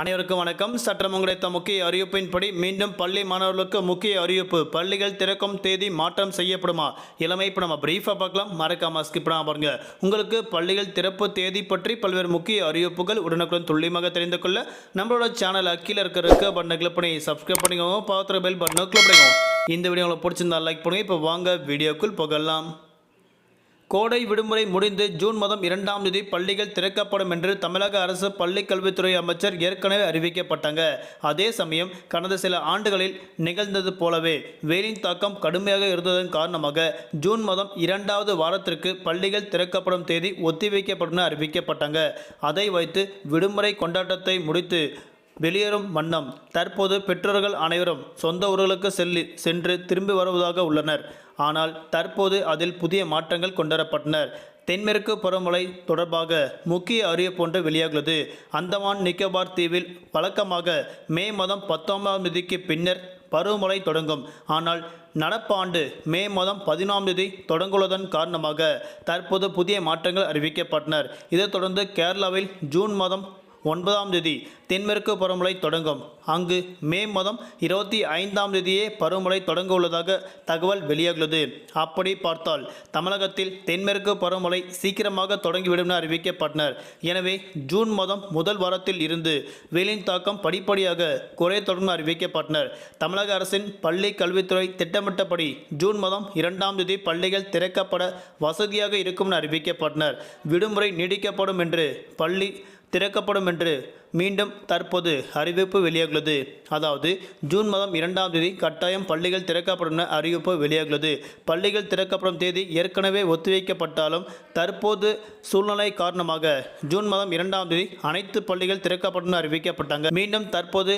அனைவருக்கும் வணக்கம். சற்றம் கிடைத்த முக்கிய அறிவிப்பின்படி மீண்டும் பள்ளி மாணவர்களுக்கு முக்கிய அறிவிப்பு. பள்ளிகள் திறக்கும் தேதி மாற்றம் செய்யப்படுமா? இளமை இப்போ நம்ம பிரீஃபாக பார்க்கலாம். மறக்காம ஸ்கிப் பண்ணாம பாருங்க. உங்களுக்கு பள்ளிகள் திறப்பு தேதி பற்றி பல்வேறு முக்கிய அறிவிப்புகள் உடனுக்குடன் துல்லியமாக தெரிந்து கொள்ள நம்மளோட சேனல் கீழே இருக்கிற இருக்க பட்டனை கிளிக் பண்ணி சப்ஸ்கிரைப் பண்ணிக்கோங்க. பார்த்துற பெல் பட்டனை கிளிக் பண்ணிக்கோங்க. இந்த வீடியோ உங்களுக்கு பிடிச்சிருந்தா லைக் பண்ணுங்க. இப்போ வாங்க வீடியோக்குள் போகலாம். கோடை விடுமுறை முடிந்து ஜூன் மாதம் இரண்டாம் தேதி பள்ளிகள் திறக்கப்படும் என்று தமிழக அரசு பள்ளிக் கல்வித்துறை அமைச்சர் ஏற்கனவே அறிவிக்கப்பட்டாங்க. அதே சமயம் கடந்த சில ஆண்டுகளில் நிகழ்ந்தது போலவே வெயிலின் தாக்கம் கடுமையாக இருந்ததன் காரணமாக ஜூன் மாதம் இரண்டாவது வாரத்திற்கு பள்ளிகள் திறக்கப்படும் தேதி ஒத்திவைக்கப்படும் என அறிவிக்கப்பட்டாங்க. அதை வைத்து விடுமுறை கொண்டாட்டத்தை முடித்து வெளியேறும் வண்ணம். தற்போது பெற்றோர்கள் அனைவரும் சொந்த ஊர்களுக்கு செல்லி சென்று திரும்பி வருவதாக உள்ளனர். ஆனால் தற்போது அதில் புதிய மாற்றங்கள் கொண்டுவரப்பட்டனர் தென்மேற்கு பருவமழை தொடர்பாக முக்கிய அறிவிப்பு ஒன்று வெளியாகிறது அந்தமான் நிக்கோபார் தீவில் வழக்கமாக மே மாதம் பத்தொன்பதாம் தேதிக்கு பின்னர் பருவமழை தொடங்கும். ஆனால் நடப்பாண்டு மே மாதம் பதினாம் தேதி தொடங்குவதன் காரணமாக தற்போது புதிய மாற்றங்கள் அறிவிக்கப்பட்டனர் இதைத் தொடர்ந்து கேரளாவில் ஜூன் மாதம் ஒன்பதாம் தேதி தென்மேற்கு பருவமழை தொடங்கும். அங்கு மே மாதம் இருபத்தி ஐந்தாம் தேதியே பருவமழை தொடங்க உள்ளதாக தகவல் வெளியாகுள்ளது அப்படி பார்த்தால் தமிழகத்தில் தென்மேற்கு பருவமழை சீக்கிரமாக தொடங்கிவிடும் என அறிவிக்கப்பட்டனர். எனவே ஜூன் மாதம் முதல் வாரத்தில் இருந்து வெயிலின் தாக்கம் படிப்படியாக குறைய தொடங்கும் அறிவிக்கப்பட்டனர். தமிழக அரசின் பள்ளி கல்வித்துறை திட்டமிட்டபடி ஜூன் மாதம் இரண்டாம் தேதி பள்ளிகள் திறக்கப்பட வசதியாக இருக்கும் என அறிவிக்கப்பட்டனர். விடுமுறை நீடிக்கப்படும் என்று பள்ளி திறக்கப்படும் என்று மீண்டும் தற்போது அறிவிப்பு வெளியாகுள்ளது அதாவது ஜூன் மாதம் இரண்டாம் தேதி கட்டாயம் பள்ளிகள் திறக்கப்படும் என அறிவிப்பு வெளியாகுள்ளது பள்ளிகள் திறக்கப்படும் தேதி ஏற்கனவே ஒத்திவைக்கப்பட்டாலும் தற்போது சூழ்நிலை காரணமாக ஜூன் மாதம் இரண்டாம் தேதி அனைத்து பள்ளிகள் திறக்கப்படும் என அறிவிக்கப்பட்டாங்க. மீண்டும் தற்போது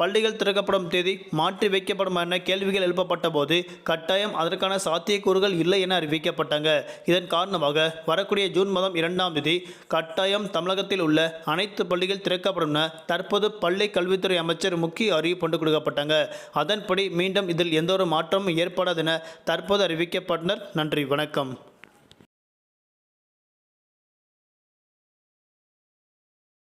பள்ளிகள் திறக்கப்படும் தேதி மாற்றி வைக்கப்படும் என கேள்விகள் எழுப்பப்பட்ட போது கட்டாயம் அதற்கான சாத்தியக்கூறுகள் இல்லை என அறிவிக்கப்பட்டாங்க. இதன் காரணமாக வரக்கூடிய ஜூன் மாதம் இரண்டாம் தேதி கட்டாயம் தமிழகத்தில் உள்ள அனைத்து பள்ளிகள் திறக்க என தற்போது பள்ளி கல்வித்துறை அமைச்சர் முக்கிய அறிவிப்பு ஒன்று கொடுக்கப்பட்டாங்க. அதன்படி மீண்டும் இதில் எந்த ஒரு மாற்றமும் ஏற்படாது என தற்போது அறிவிக்கப்பட்டனர். நன்றி வணக்கம்.